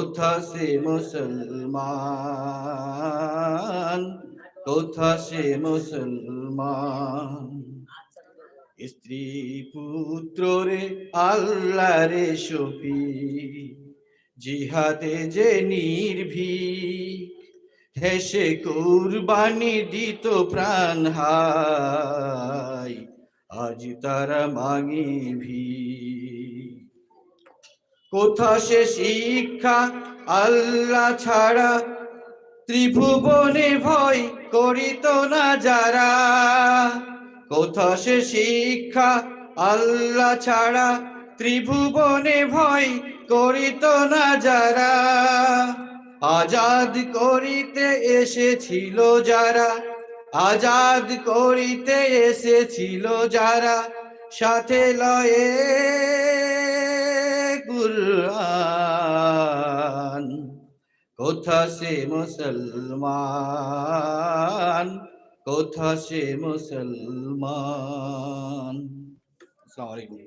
কোথা মুসলমান কোথা সে মুসলমান। স্ত্রী পুত্র রে, আল্লাহ রে সফি জিহাদে যে নির্ভীক হেসে কুরবানি দিত প্রাণ হাই আজ তারা মাঙি ভি কোথা সে শিক্ষা আল্লাহ ছাড়া? ত্রিভুবনে ভয় করিত না যারা? কোথা সে শিক্ষা আল্লাহ ছাড়া? ত্রিভুবনে ভয় করিত না যারা? আজাদ করিতে এসেছিল যারা? আজাদ করিতে এসেছিল যারা? সাথে লয়ে কুরআন কোথা সে মুসলমান? কোথা সে মুসলমান? আসসালামু